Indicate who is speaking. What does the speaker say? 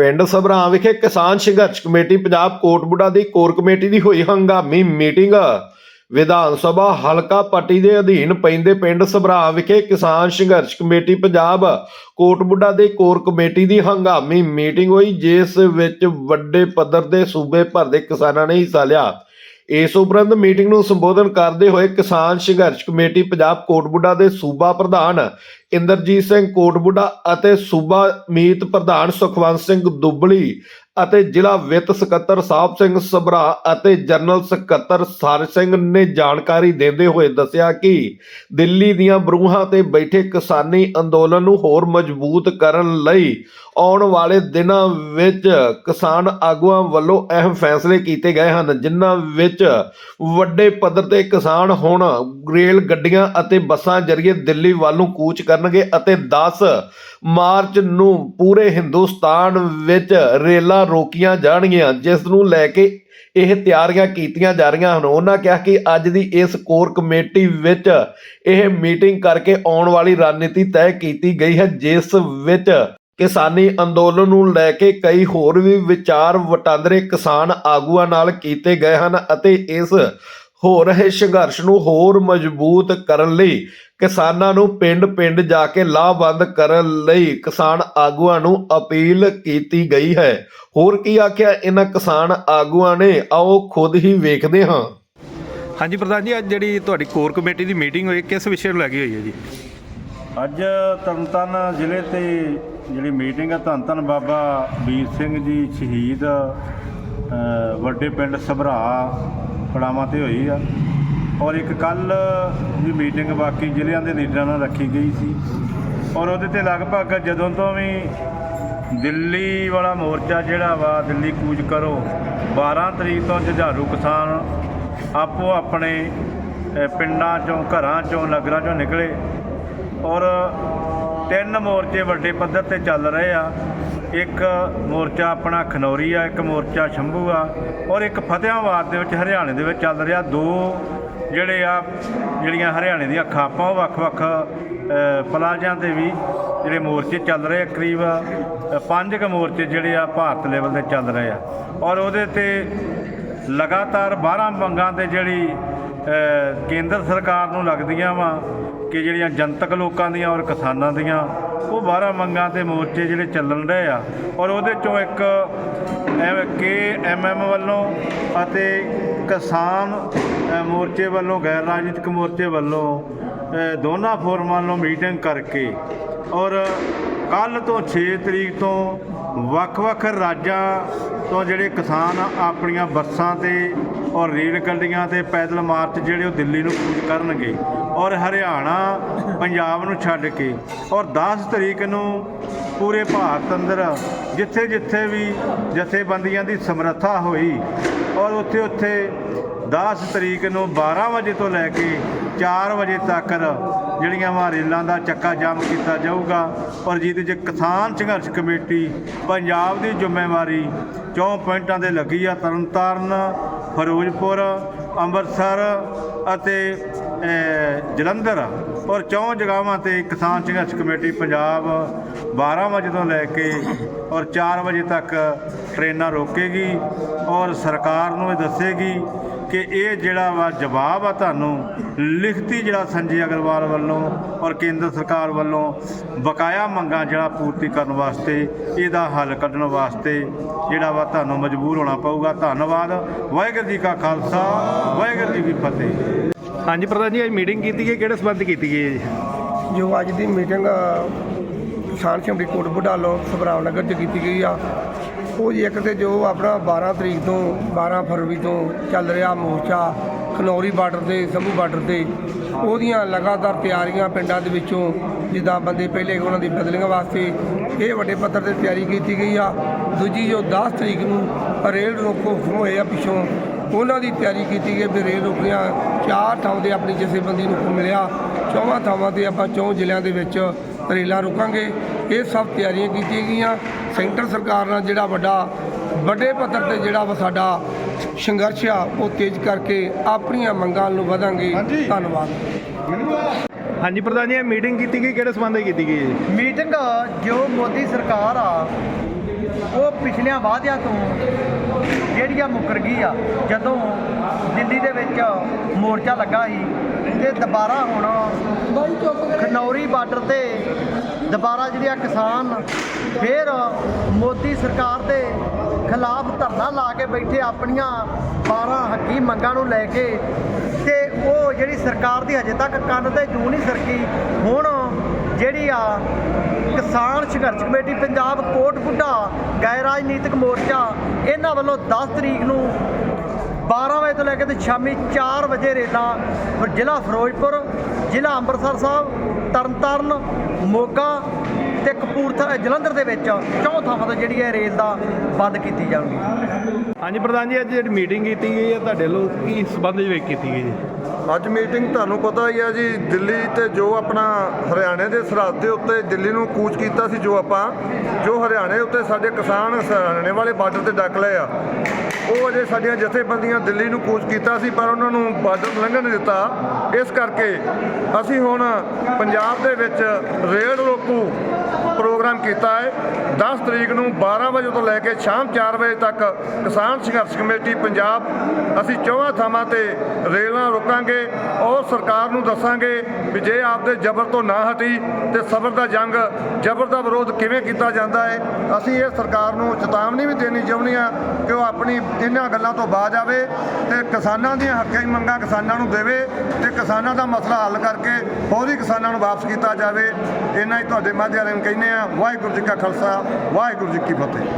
Speaker 1: ਪਿੰਡ ਸਭਰਾ ਵਿਖੇ ਕਿਸਾਨ ਸੰਘਰਸ਼ ਕਮੇਟੀ ਪੰਜਾਬ ਕੋਟਬੁੱਡਾ ਦੀ ਕੋਰ ਕਮੇਟੀ ਦੀ ਹੋਈ ਹੰਗਾਮੀ ਮੀਟਿੰਗ। ਵਿਧਾਨ ਸਭਾ ਹਲਕਾ ਪੱਟੀ ਦੇ ਅਧੀਨ ਪੈਂਦੇ ਪਿੰਡ ਸਭਰਾ ਵਿਖੇ ਕਿਸਾਨ ਸੰਘਰਸ਼ ਕਮੇਟੀ ਪੰਜਾਬ ਕੋਟਬੁੱਡਾ ਦੇ ਕੋਰ ਕਮੇਟੀ ਦੀ ਹੰਗਾਮੀ ਮੀਟਿੰਗ ਹੋਈ, ਜਿਸ ਵਿੱਚ ਵੱਡੇ ਪੱਧਰ ਦੇ ਸੂਬੇ ਭਰ ਦੇ ਕਿਸਾਨਾਂ ਨੇ ਹਿੱਸਾ ਲਿਆ। ਇਸ ਉਪਰੰਤ ਮੀਟਿੰਗ ਨੂੰ ਸੰਬੋਧਨ ਕਰਦੇ ਹੋਏ ਕਿਸਾਨ ਸੰਘਰਸ਼ ਕਮੇਟੀ ਪੰਜਾਬ ਕੋਟਬੁੱਡਾ ਦੇ ਸੂਬਾ ਪ੍ਰਧਾਨ ਇੰਦਰਜੀਤ ਸਿੰਘ ਕੋਟਬੁੱਢਾ ਅਤੇ ਸੂਬਾ ਮੀਤ ਪ੍ਰਧਾਨ ਸੁਖਵੰਤ ਸਿੰਘ ਦੁੱਬਲੀ ਅਤੇ ਜ਼ਿਲ੍ਹਾ ਵਿੱਤ ਸਕੱਤਰ ਸਾਹਿਬ ਸਿੰਘ ਸਭਰਾ ਅਤੇ ਜਨਰਲ ਸਕੱਤਰ ਸਰ ਸਿੰਘ ਨੇ ਜਾਣਕਾਰੀ ਦਿੰਦੇ ਹੋਏ ਦੱਸਿਆ ਕਿ ਦਿੱਲੀ ਦੀਆਂ ਬਰੂਹਾਂ ਤੇ ਬੈਠੇ ਕਿਸਾਨੀ ਅੰਦੋਲਨ ਨੂੰ ਹੋਰ ਮਜ਼ਬੂਤ ਕਰਨ ਲਈ ਆਉਣ ਵਾਲੇ ਦਿਨਾਂ ਵਿੱਚ ਕਿਸਾਨ ਆਗੂਆਂ ਵੱਲੋਂ ਅਹਿਮ ਫੈਸਲੇ ਕੀਤੇ ਗਏ ਹਨ, ਜਿਨ੍ਹਾਂ ਵਿੱਚ ਵੱਡੇ ਪੱਧਰ ਤੇ ਕਿਸਾਨ ਹੁਣ ਰੇਲ ਗੱਡੀਆਂ ਅਤੇ ਬੱਸਾਂ ਜ਼ਰੀਏ ਦਿੱਲੀ ਵੱਲ ਨੂੰ ਕੂਚ ਕਰ ਕਰਨਗੇ ਅਤੇ 10 ਮਾਰਚ ਨੂੰ ਪੂਰੇ ਹਿੰਦੁਸਤਾਨ ਵਿੱਚ ਰੇਲਾਂ ਰੋਕੀਆਂ ਜਾਣਗੀਆਂ, ਜਿਸ ਨੂੰ ਲੈ ਕੇ ਇਹ ਤਿਆਰੀਆਂ ਕੀਤੀਆਂ ਜਾ ਰਹੀਆਂ ਹਨ। ਉਹਨਾਂ ਕਿਹਾ ਕਿ ਅੱਜ ਦੀ ਇਸ ਕੋਰ ਕਮੇਟੀ ਵਿੱਚ ਇਹ ਮੀਟਿੰਗ ਕਰਕੇ ਆਉਣ ਵਾਲੀ ਰਣਨੀਤੀ ਤੈਅ ਕੀਤੀ ਗਈ ਹੈ, ਜਿਸ ਵਿੱਚ ਕਿਸਾਨੀ ਅੰਦੋਲਨ ਨੂੰ ਲੈ ਕੇ ਕਈ ਹੋਰ ਵੀ ਵਿਚਾਰ ਵਟਾਂਦਰੇ ਕਿਸਾਨ ਆਗੂਆਂ ਨਾਲ ਕੀਤੇ ਗਏ ਹਨ ਅਤੇ ਇਸ ਹੋ ਰਹੇ ਸੰਘਰਸ਼ ਨੂੰ ਹੋਰ ਮਜ਼ਬੂਤ ਕਰਨ ਲਈ ਕਿਸਾਨਾਂ ਨੂੰ ਪਿੰਡ-ਪਿੰਡ ਜਾ ਕੇ ਲਾਭਬੰਦ ਕਰਨ ਲਈ ਕਿਸਾਨ ਆਗੂਆਂ ਨੂੰ ਅਪੀਲ ਕੀਤੀ ਗਈ ਹੈ। ਹੋਰ ਕੀ ਆਖਿਆ? ਇਹਨਾਂ ਕਿਸਾਨ ਆਗੂਆਂ ਨੇ ਆਓ ਖੁਦ ਹੀ ਵੇਖਦੇ ਹਾਂ।
Speaker 2: ਹਾਂਜੀ ਪ੍ਰਧਾਨ ਜੀ ਅੱਜ ਜਿਹੜੀ ਤੁਹਾਡੀ ਕੋਰ ਕਮੇਟੀ ਦੀ ਮੀਟਿੰਗ ਹੋਈ ਕਿਸ ਵਿਸ਼ੇ ਨੂੰ ਲੈ ਕੇ ਹੋਈ ਹੈ ਜੀ?
Speaker 3: ਅੱਜ ਤਰਨਤਾਰਨ ਜ਼ਿਲ੍ਹੇ ਤੇ ਜਿਹੜੀ ਮੀਟਿੰਗ ਹੈ ਧੰਨ ਧੰਨ ਬਾਬਾ ਵੀਰ ਸਿੰਘ ਜੀ ਸ਼ਹੀਦ ਵੱਡੇ ਪਿੰਡ ਸਭਰਾ ਪੜਾਵਾਂ ਤੇ ਹੋਈ ਆ। ਔਰ ਇੱਕ ਕੱਲ ਵੀ ਮੀਟਿੰਗ ਬਾਕੀ ਜ਼ਿਲ੍ਹਿਆਂ ਦੇ ਲੀਡਰਾਂ ਨਾਲ ਰੱਖੀ ਗਈ ਸੀ। ਔਰ ਉਹਦੇ ਤੇ ਲਗਭਗ ਜਦੋਂ ਤੋਂ ਵੀ ਦਿੱਲੀ ਵਾਲਾ ਮੋਰਚਾ ਜਿਹੜਾ ਵਾ, ਦਿੱਲੀ ਕੂਚ ਕਰੋ 12 ਤਰੀਕ ਤੋਂ ਜੁਝਾਰੂ ਕਿਸਾਨ ਆਪੋ ਆਪਣੇ ਪਿੰਡਾਂ ਚੋਂ, ਘਰਾਂ ਚੋਂ, ਨਗਰਾਂ ਚੋਂ ਨਿਕਲੇ। ਔਰ ਤਿੰਨ ਮੋਰਚੇ ਵੱਡੇ ਪੱਧਰ ਤੇ ਚੱਲ ਰਹੇ ਆ। ਇੱਕ ਮੋਰਚਾ ਆਪਣਾ ਖਨੌਰੀ ਆ, ਇੱਕ ਮੋਰਚਾ ਸ਼ੰਭੂ ਆ ਔਰ ਇੱਕ ਫਤਿਆਬਾਦ ਦੇ ਵਿੱਚ, ਹਰਿਆਣੇ ਦੇ ਵਿੱਚ ਚੱਲ ਰਿਹਾ। ਦੋ ਜਿਹੜੇ ਆ, ਜਿਹੜੀਆਂ ਹਰਿਆਣੇ ਦੀਆਂ ਖਾਪਾਂ ਉਹ ਵੱਖ-ਵੱਖ ਪਲਾਜ਼ਿਆਂ ਤੇ ਵੀ ਜਿਹੜੇ ਮੋਰਚੇ ਚੱਲ ਰਹੇ ਆ ਕਰੀਬ ਪੰਜ ਕੁ ਮੋਰਚੇ ਜਿਹੜੇ ਆ ਭਾਰਤ ਲੈਵਲ ਤੇ ਚੱਲ ਰਹੇ ਆ। ਔਰ ਉਹਦੇ ਤੇ ਲਗਾਤਾਰ 12 ਮੰਗਾਂ ਤੇ ਜਿਹੜੀ ਕੇਂਦਰ ਸਰਕਾਰ ਨੂੰ ਲੱਗਦੀਆਂ ਵਾ ਕਿ ਜਿਹੜੀਆਂ ਜਨਤਕ ਲੋਕਾਂ ਦੀਆਂ ਔਰ ਕਿਸਾਨਾਂ ਦੀਆਂ, ਉਹ 12 ਮੰਗਾਂ ਤੇ ਮੋਰਚੇ ਜਿਹੜੇ ਚੱਲਣ ਰਹੇ ਆ। ਔਰ ਉਹਦੇ ਚੋਂ ਇੱਕ ਕੇ ਐਮਐਮ ਵੱਲੋਂ ਅਤੇ ਕਿਸਾਨ ਮੋਰਚੇ ਵੱਲੋਂ, ਗੈਰ ਰਾਜਨੀਤਿਕ ਮੋਰਚੇ ਵੱਲੋਂ ਦੋਨਾਂ ਫੋਰਮਾਂ ਨੂੰ ਮੀਟਿੰਗ ਕਰਕੇ ਔਰ ਕੱਲ ਤੋਂ 6 ਤਰੀਕ ਤੋਂ ਵੱਖ-ਵੱਖ ਰਾਜਾਂ ਤੋਂ ਜਿਹੜੇ ਕਿਸਾਨ ਆਪਣੀਆਂ ਬੱਸਾਂ ਤੇ ਔਰ ਰੇਲ ਗੱਡੀਆਂ ਤੇ ਪੈਦਲ ਮਾਰਚ ਜਿਹੜੇ ਉਹ ਦਿੱਲੀ ਨੂੰ ਕੂਚ ਕਰਨਗੇ। ਔਰ ਹਰਿਆਣਾ ਪੰਜਾਬ ਨੂੰ ਛੱਡ ਕੇ ਔਰ 10 ਤਰੀਕ ਨੂੰ ਪੂਰੇ ਭਾਰਤ ਅੰਦਰ ਜਿੱਥੇ ਜਿੱਥੇ ਵੀ ਜਥੇਬੰਦੀਆਂ ਦੀ ਸਮਰੱਥਾ ਹੋਈ ਔਰ ਉੱਥੇ ਉੱਥੇ 10 ਤਰੀਕ ਨੂੰ 12 ਵਜੇ ਤੋਂ ਲੈ ਕੇ 4 ਵਜੇ ਤੱਕ ਜਿਹੜੀਆਂ ਵਾ ਰੇਲਾਂ ਦਾ ਚੱਕਾ ਜਾਮ ਕੀਤਾ ਜਾਊਗਾ ਔਰ ਜਿਹਦੇ 'ਚ ਕਿਸਾਨ ਸੰਘਰਸ਼ ਕਮੇਟੀ ਪੰਜਾਬ ਦੀ ਜ਼ਿੰਮੇਵਾਰੀ ਚੌਂ ਪੁਆਇੰਟਾਂ ਦੇ ਲੱਗੀ ਆ ਤਰਨਤਾਰਨ, ਫਿਰੋਜ਼ਪੁਰ, ਅੰਮ੍ਰਿਤਸਰ ਅਤੇ ਜਲੰਧਰ ਔਰ ਚੌਂ ਜਗ੍ਹਾਵਾਂ ਤੇ ਕਿਸਾਨ ਸੰਘਰਸ਼ ਕਮੇਟੀ ਪੰਜਾਬ 12 ਵਜੇ ਤੋਂ ਲੈ ਕੇ ਔਰ 4 ਵਜੇ ਤੱਕ ਟ੍ਰੇਨਾਂ ਰੋਕੇਗੀ ਔਰ ਸਰਕਾਰ ਨੂੰ ਇਹ ਦੱਸੇਗੀ ਕਿ ਇਹ ਜਿਹੜਾ ਵਾ ਜਵਾਬ ਆ ਤੁਹਾਨੂੰ ਲਿਖਤੀ ਜਿਹੜਾ ਸੰਜੇ ਅਗਰਵਾਲ ਵੱਲੋਂ ਔਰ ਕੇਂਦਰ ਸਰਕਾਰ ਵੱਲੋਂ ਬਕਾਇਆ ਮੰਗਾਂ ਜਿਹੜਾ ਪੂਰਤੀ ਕਰਨ ਵਾਸਤੇ, ਇਹਦਾ ਹੱਲ ਕੱਢਣ ਵਾਸਤੇ ਜਿਹੜਾ ਵਾ ਤੁਹਾਨੂੰ ਮਜਬੂਰ ਹੋਣਾ ਪਊਗਾ। ਧੰਨਵਾਦ। ਵਾਹਿਗੁਰੂ ਜੀ ਕਾ ਖਾਲਸਾ, ਵਾਹਿਗੁਰੂ ਜੀ ਕੀ ਫਤਿਹ।
Speaker 2: ਹਾਂਜੀ ਪ੍ਰਧਾਨ ਜੀ, ਅੱਜ ਮੀਟਿੰਗ ਕੀਤੀ ਗਈ, ਕਿਹੜੇ ਸੰਬੰਧ ਕੀਤੀ ਗਈ ਹੈ ਜੀ?
Speaker 4: ਜੋ ਅੱਜ ਦੀ ਮੀਟਿੰਗ ਕਿਸਾਨ ਸ਼ਮਰੀ ਕੋਟਬੁੱਢਾ ਵੱਲੋਂ ਸਭਰਾਮ ਨਗਰ 'ਚ ਕੀਤੀ ਗਈ ਆ। ਉਹ ਜੀ ਇੱਕ ਤੇ ਜੋ ਆਪਣਾ 12 ਤਰੀਕ ਤੋਂ 12 ਫਰਵਰੀ ਤੋਂ ਚੱਲ ਰਿਹਾ ਮੋਰਚਾ, ਖਨੌਰੀ ਬਾਰਡਰ ਤੇ, ਸੰਭੂ ਬਾਰਡਰ ਤੇ, ਉਹਦੀਆਂ ਲਗਾਤਾਰ ਤਿਆਰੀਆਂ ਪਿੰਡਾਂ ਦੇ ਵਿੱਚੋਂ, ਜਿੱਦਾਂ ਬੰਦੇ ਪਹਿਲੇ ਉਹਨਾਂ ਦੀ ਬਦਲਿੰਗ ਵਾਸਤੇ ਇਹ ਵੱਡੇ ਪੱਧਰ ਤੇ ਤਿਆਰੀ ਕੀਤੀ ਗਈ ਆ। ਦੂਜੀ ਜੋ 10 ਤਰੀਕ ਨੂੰ ਰੇਲ ਰੋਕੋ ਹੋਏ ਆ ਪਿੱਛੋਂ ਉਹਨਾਂ ਦੀ ਤਿਆਰੀ ਕੀਤੀ ਗਈ ਵੀ ਰੇਲ ਰੋਕੀਆਂ ਚਾਰ ਥਾਂ ਤੇ ਆਪਣੀ ਜਥੇਬੰਦੀ ਨੂੰ ਹੁਕਮ ਮਿਲਿਆ ਚੌਵਾਂ ਥਾਵਾਂ ਤੇ ਆਪਾਂ ਚੌਂ ਜ਼ਿਲ੍ਹਿਆਂ ਦੇ ਵਿੱਚ ਰੇਲਾਂ ਰੁਕਾਂਗੇ। ਇਹ ਸਭ ਤਿਆਰੀਆਂ ਕੀਤੀਆਂ ਗਈਆਂ। ਸੈਂਟਰ ਸਰਕਾਰ ਨਾਲ ਜਿਹੜਾ ਵੱਡਾ ਵੱਡੇ ਪੱਧਰ ਤੇ ਜਿਹੜਾ ਵਾ ਸਾਡਾ ਸੰਘਰਸ਼ ਆ ਉਹ ਤੇਜ਼ ਕਰਕੇ ਆਪਣੀਆਂ ਮੰਗਾਂ ਨੂੰ ਵਧਾਂਗੇ। ਧੰਨਵਾਦ।
Speaker 2: ਹਾਂਜੀ ਪ੍ਰਧਾਨ ਜੀ ਇਹ ਮੀਟਿੰਗ ਕੀਤੀ ਗਈ ਕਿਹੜੇ ਸੰਬੰਧ ਵਿੱਚ ਕੀਤੀ ਗਈ ਜੀ?
Speaker 5: ਮੀਟਿੰਗ ਜੋ ਮੋਦੀ ਸਰਕਾਰ ਆ ਉਹ ਪਿਛਲੀਆਂ ਵਾਅਦਿਆਂ ਤੋਂ ਜਿਹੜੀ ਆ ਮੁੱਕਰ ਗਈ ਆ ਜਦੋਂ ਦਿੱਲੀ ਦੇ ਵਿੱਚ ਮੋਰਚਾ ਲੱਗਾ ਸੀ ਤੇ ਦੁਬਾਰਾ ਹੁਣ ਖਨੌਰੀ ਬਾਰਡਰ ਤੇ ਦੁਬਾਰਾ ਜਿਹੜੀ ਆ ਕਿਸਾਨ ਫਿਰ ਮੋਦੀ ਸਰਕਾਰ ਦੇ ਖਿਲਾਫ ਧਰਨਾ ਲਾ ਕੇ ਬੈਠੇ ਆਪਣੀਆਂ 12 ਹੱਕੀ ਮੰਗਾਂ ਨੂੰ ਲੈ ਕੇ ਤੇ ਉਹ ਜਿਹੜੀ ਸਰਕਾਰ ਦੀ ਹਜੇ ਤੱਕ ਕੰਨ ਤੇ ਜੂ ਨਹੀਂ ਸਰਕੀ ਹੁਣ ਜਿਹੜੀ ਆ ਕਿਸਾਨ ਸੰਘਰਸ਼ ਕਮੇਟੀ ਪੰਜਾਬ ਕੋਟ ਬੁੱਢਾ ਗੈਰ ਰਾਜਨੀਤਿਕ ਮੋਰਚਾ। ਇਹਨਾਂ ਵੱਲੋਂ 10 ਤਰੀਕ ਨੂੰ 12 ਵਜੇ ਤੋਂ ਲੈ ਕੇ ਤੇ ਸ਼ਾਮੀ 4 ਵਜੇ ਰੇਲਾਂ ਜ਼ਿਲ੍ਹਾ ਫਿਰੋਜ਼ਪੁਰ, ਜ਼ਿਲ੍ਹਾ ਅੰਮ੍ਰਿਤਸਰ ਸਾਹਿਬ, ਤਰਨਤਾਰਨ, ਮੋਗਾ ਤੇ ਕਪੂਰਥਲਾ ਜਲੰਧਰ ਦੇ ਵਿੱਚ ਚੌਂ ਥਾਵਾਂ ਤੋਂ ਜਿਹੜੀ ਹੈ ਰੇਲ ਦਾ ਬੰਦ ਕੀਤੀ ਜਾਊਗੀ।
Speaker 2: ਹਾਂਜੀ ਪ੍ਰਧਾਨ ਜੀ, ਅੱਜ ਜਿਹੜੀ ਮੀਟਿੰਗ ਕੀਤੀ ਗਈ ਹੈ, ਤੁਹਾਡੇ ਵੱਲੋਂ ਕੀ ਸਬੰਧ ਵਿੱਚ ਕੀਤੀ ਗਈ ਜੀ
Speaker 6: ਅੱਜ ਮੀਟਿੰਗ ਤੁਹਾਨੂੰ ਪਤਾ ਹੀ ਆ ਜੀ, ਦਿੱਲੀ ਤੇ ਜੋ ਆਪਣਾ ਹਰਿਆਣੇ ਦੇ ਸਰਹੱਦ ਦੇ ਉੱਤੇ ਦਿੱਲੀ ਨੂੰ ਕੂਚ ਕੀਤਾ ਸੀ ਜੋ ਆਪਾਂ, ਜੋ ਹਰਿਆਣੇ ਉੱਤੇ ਸਾਡੇ ਕਿਸਾਨ ਹਰਿਆਣੇ ਵਾਲੇ ਬਾਰਡਰ ਤੇ ਡੱਕ ਲਏ ਆ। ਉਹ ਅਜੇ ਸਾਡੀਆਂ ਜਥੇਬੰਦੀਆਂ ਦਿੱਲੀ ਨੂੰ ਕੂਚ ਕੀਤਾ ਸੀ, ਪਰ ਉਹਨਾਂ ਨੂੰ ਬਾਰਡਰ ਲੰਘਣ ਨਹੀਂ ਦਿੱਤਾ। ਇਸ ਕਰਕੇ ਅਸੀਂ ਹੁਣ ਪੰਜਾਬ ਦੇ ਵਿੱਚ ਰੇਲ ਰੋਕੂ ਪ੍ਰੋਗਰਾਮ ਕੀਤਾ ਹੈ। 10 ਤਰੀਕ ਨੂੰ 12 ਵਜੇ ਤੋਂ ਲੈ ਕੇ ਸ਼ਾਮ 4 ਵਜੇ ਤੱਕ ਕਿਸਾਨ ਸੰਘਰਸ਼ ਕਮੇਟੀ ਪੰਜਾਬ, ਅਸੀਂ ਚੌਹਾਂ ਥਾਵਾਂ ਤੇ ਰੇਲਾਂ ਰੋਕਾਂਗੇ ਔਰ ਸਰਕਾਰ ਨੂੰ ਦੱਸਾਂਗੇ ਵੀ ਜੇ ਆਪਦੇ ਜ਼ਬਰ ਤੋਂ ਨਾ ਹਟੀ ਤੇ ਸਬਰ ਦਾ ਜੰਗ, ਜ਼ਬਰ ਦਾ ਵਿਰੋਧ ਕਿਵੇਂ ਕੀਤਾ ਜਾਂਦਾ ਹੈ। ਅਸੀਂ ਇਹ ਸਰਕਾਰ ਨੂੰ ਚੇਤਾਵਨੀ ਵੀ ਦੇਣੀ ਚਾਹੁੰਦੇ ਹਾਂ ਕਿ ਉਹ ਆਪਣੀ ਇਹਨਾਂ ਗੱਲਾਂ ਤੋਂ ਬਾਜ ਆਵੇ ਤੇ ਕਿਸਾਨਾਂ ਦੀਆਂ ਹੱਕਾਂ ਦੀ ਮੰਗਾਂ ਕਿਸਾਨਾਂ ਨੂੰ ਦੇਵੇ ਤੇ ਕਿਸਾਨਾਂ ਦਾ ਮਸਲਾ ਹੱਲ ਕਰਕੇ ਹੋਰ ਹੀ ਕਿਸਾਨਾਂ ਨੂੰ ਵਾਪਸ ਕੀਤਾ ਜਾਵੇ। ਇਹਨਾਂ ਹੀ ਤੁਹਾਡੇ ਮਾਧਿਅਮ ਰਾਹੀਂ ਕਹਿੰਦੇ ਆ ਵਾਹਿਗੁਰੂ ਜੀ ਕਾ ਖਾਲਸਾ, ਵਾਹਿਗੁਰੂ ਜੀ ਕੀ ਫਤਿਹ।